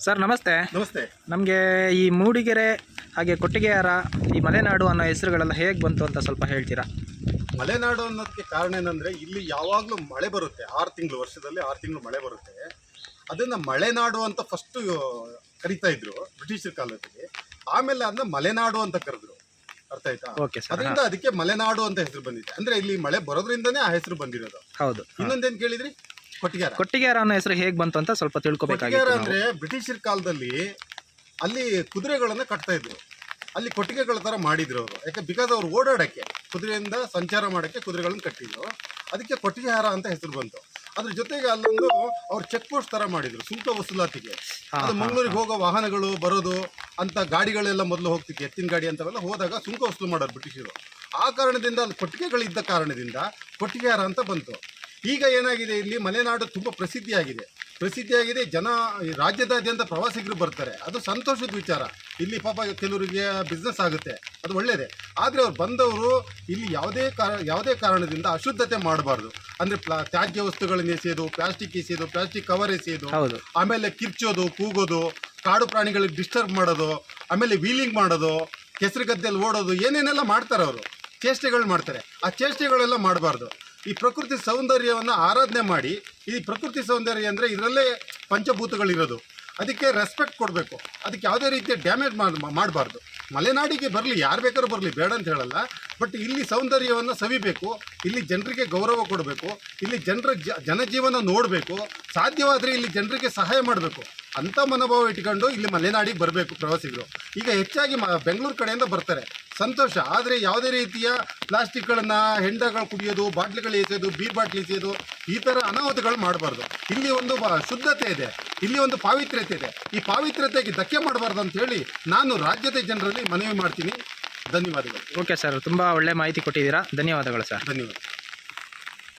Sir ನಮಸ್ತೆ. ನಮಸ್ತೆ. ನಮಗೆ ಈ ಮೂಡಿಗೆರೆ ಹಾಗೆ ಕೊಟ್ಟಿಗೆಯಾರ ಈ ಮಲೆನಾಡು ಅನ್ನೋ ಹೆಸರುಗಳೆಲ್ಲ ಹೇಗೆ ಬಂತು ಅಂತ ಸ್ವಲ್ಪ ಹೇಳ್ತೀರಾ? ಮಲೆನಾಡು ಅನ್ನೋದಕ್ಕೆ ಕಾರಣ ಏನಂದರೆ ಇಲ್ಲಿ ಯಾವಾಗಲೂ ಮಳೆ ಬರುತ್ತೆ. ಆರು ತಿಂಗಳು ವರ್ಷದಲ್ಲಿ ಆರು ತಿಂಗಳು ಮಳೆ ಬರುತ್ತೆ. ಅದನ್ನು ಮಳೆನಾಡು ಅಂತ ಫಸ್ಟು ಕರಿತಾ ಇದ್ರು ಬ್ರಿಟಿಷರ ಕಾಲದಲ್ಲಿ. ಆಮೇಲೆ ಅದನ್ನ ಮಲೆನಾಡು ಅಂತ ಕರೆದ್ರು. ಅರ್ಥ ಆಯ್ತಾ? ಓಕೆ ಅದರಿಂದ ಅದಕ್ಕೆ ಮಲೆನಾಡು ಅಂತ ಹೆಸರು ಬಂದಿದೆ. ಅಂದ್ರೆ ಇಲ್ಲಿ ಮಳೆ ಬರೋದ್ರಿಂದನೇ ಆ ಹೆಸರು ಬಂದಿರೋದು. ಹೌದು. ಇನ್ನೊಂದೇನ್ ಕೇಳಿದ್ರಿ? ಕೊಟ್ಟಿಗೆರ ಅನ್ನೋ ಹೆಸರು ಹೇಗೆ ಬಂತು ಅಂತ ಸ್ವಲ್ಪ ತಿಳ್ಕೊಬೇಕಾಗಿತ್ತು ನಾವು. ಅಂದ್ರೆ ಬ್ರಿಟಿಷರ ಕಾಲದಲ್ಲಿ ಅಲ್ಲಿ ಕುದುರೆಗಳನ್ನ ಕಟ್ತಾ ಇದ್ರು. ಅಲ್ಲಿ ಕೊಟ್ಟಿಗೆಗಳ ತರ ಮಾಡಿದ್ರು ಅವರು. ಯಾಕೆ? ಬಿಕಾಸ್ ಅವ್ರು ಓಡಾಡಕ್ಕೆ ಕುದುರೆಯಿಂದ ಸಂಚಾರ ಮಾಡಕ್ಕೆ ಕುದುರೆಗಳನ್ನ ಕಟ್ಟಿದ್ರು. ಅದಕ್ಕೆ ಕೊಟ್ಟಿಗೆಹಾರ ಅಂತ ಹೆಸರು ಬಂತು. ಅದ್ರ ಜೊತೆಗೆ ಅಲ್ಲೊಂದು ಅವ್ರು ಚೆಕ್ ಪೋಸ್ಟ್ ತರ ಮಾಡಿದ್ರು ಸುಂಕ ವಸೂಲಾತಿಗೆ. ಹಾ, ಅದು ಮಂಗಳೂರಿಗೆ ಹೋಗೋ ವಾಹನಗಳು ಬರೋದು ಅಂತ ಗಾಡಿಗಳೆಲ್ಲ ಮೊದಲು ಹೋಗ್ತಿತ್ತು ಎತ್ತಿನ ಗಾಡಿ ಅಂತವೆಲ್ಲ ಹೋದಾಗ ಸುಂಕ ವಸೂಲು ಮಾಡೋರು ಬ್ರಿಟಿಷರು. ಆ ಕಾರಣದಿಂದ ಅಲ್ಲಿ ಕೊಟ್ಟಿಗೆಗಳಿದ್ದ ಕಾರಣದಿಂದ ಕೊಟ್ಟಿಗೆಹಾರ ಅಂತ ಬಂತು. ಈಗ ಏನಾಗಿದೆ ಇಲ್ಲಿ ಮಲೆನಾಡು ತುಂಬ ಪ್ರಸಿದ್ಧಿಯಾಗಿದೆ. ಪ್ರಸಿದ್ಧಿಯಾಗಿದೆ ಜನ ರಾಜ್ಯದಾದ್ಯಂತ ಪ್ರವಾಸಿಗರು ಬರ್ತಾರೆ. ಅದು ಸಂತೋಷದ ವಿಚಾರ. ಇಲ್ಲಿ ಪಾಪ ಕೆಲವರಿಗೆ ಬಿಸ್ನೆಸ್ ಆಗುತ್ತೆ. ಅದು ಒಳ್ಳೆಯದೇ ಆದರೆ ಅವ್ರು ಬಂದವರು ಇಲ್ಲಿ ಯಾವುದೇ ಕಾರಣ ಯಾವುದೇ ಕಾರಣದಿಂದ ಅಶುದ್ಧತೆ ಮಾಡಬಾರ್ದು. ಅಂದರೆ ಪ್ಲಾ ತ್ಯಾಜ್ಯ ವಸ್ತುಗಳನ್ನು ಎಸೆಯೋದು ಪ್ಲಾಸ್ಟಿಕ್ ಎಸೆಯೋದು ಪ್ಲಾಸ್ಟಿಕ್ ಕವರ್ ಎಸೆಯೋದು ಆಮೇಲೆ ಕಿರ್ಚೋದು ಕೂಗೋದು ಕಾಡು ಪ್ರಾಣಿಗಳಿಗೆ ಡಿಸ್ಟರ್ಬ್ ಮಾಡೋದು ಆಮೇಲೆ ವೀಲಿಂಗ್ ಮಾಡೋದು ಕೆಸರು ಗದ್ದೆಯಲ್ಲಿ ಓಡೋದು ಏನೇನೆಲ್ಲ ಮಾಡ್ತಾರೆ ಅವರು? ಚೇಷ್ಟೆಗಳು ಮಾಡ್ತಾರೆ. ಆ ಚೇಷ್ಟೆಗಳೆಲ್ಲ ಮಾಡಬಾರ್ದು. ಈ ಪ್ರಕೃತಿ ಸೌಂದರ್ಯವನ್ನು ಆರಾಧನೆ ಮಾಡಿ, ಈ ಪ್ರಕೃತಿ ಸೌಂದರ್ಯ ಅಂದರೆ ಇದರಲ್ಲೇ ಪಂಚಭೂತಗಳಿರೋದು. ಅದಕ್ಕೆ ರೆಸ್ಪೆಕ್ಟ್ ಕೊಡಬೇಕು. ಅದಕ್ಕೆ ಯಾವುದೇ ರೀತಿಯ ಡ್ಯಾಮೇಜ್ ಮಾಡಬಾರ್ದು. ಮಲೆನಾಡಿಗೆ ಬರಲಿ, ಯಾರು ಬೇಕಾದ್ರೂ ಬರಲಿ, ಬೇಡ ಅಂತ ಹೇಳಲ್ಲ. ಬಟ್ ಇಲ್ಲಿ ಸೌಂದರ್ಯವನ್ನು ಸವಿಬೇಕು, ಇಲ್ಲಿ ಜನರಿಗೆ ಗೌರವ ಕೊಡಬೇಕು, ಇಲ್ಲಿ ಜನರ ಜನಜೀವನ ನೋಡಬೇಕು, ಸಾಧ್ಯವಾದರೆ ಇಲ್ಲಿ ಜನರಿಗೆ ಸಹಾಯ ಮಾಡಬೇಕು. ಅಂಥ ಮನೋಭಾವ ಇಟ್ಕೊಂಡು ಇಲ್ಲಿ ಮಲೆನಾಡಿಗೆ ಬರಬೇಕು ಪ್ರವಾಸಿಗರು. ಈಗ ಹೆಚ್ಚಾಗಿ ಮ, ಬೆಂಗಳೂರು ಕಡೆಯಿಂದ ಬರ್ತಾರೆ. ಸಂತೋಷ. ಆದರೆ ಯಾವುದೇ ರೀತಿಯ ಪ್ಲಾಸ್ಟಿಕ್ಗಳನ್ನು ಹೆಂಡಗಳು ಕುಡಿಯೋದು ಬಾಟ್ಲಿಗಳು ಎಸೆಯೋದು ಬೀರ್ ಬಾಟ್ಲಿ ಎಸೆಯೋದು ಈ ಥರ ಅನಾಹುತಗಳು ಮಾಡಬಾರ್ದು. ಇಲ್ಲಿ ಒಂದು ಬ- ಶುದ್ಧತೆ ಇದೆ. ಇಲ್ಲಿ ಒಂದು ಪಾವಿತ್ರ್ಯತೆ ಇದೆ. ಈ ಪಾವಿತ್ರ್ಯತೆಗೆ ಧಕ್ಕೆ ಮಾಡಬಾರ್ದು ಅಂತ ಹೇಳಿ ನಾನು ರಾಜ್ಯದ ಜನರಲ್ಲಿ ಮನವಿ ಮಾಡ್ತೀನಿ. ಧನ್ಯವಾದಗಳು. ಓಕೆ ಸರ್ ತುಂಬ ಒಳ್ಳೆ ಮಾಹಿತಿ ಕೊಟ್ಟಿದ್ದೀರಾ. ಧನ್ಯವಾದಗಳು ಸರ್. ಧನ್ಯವಾದ.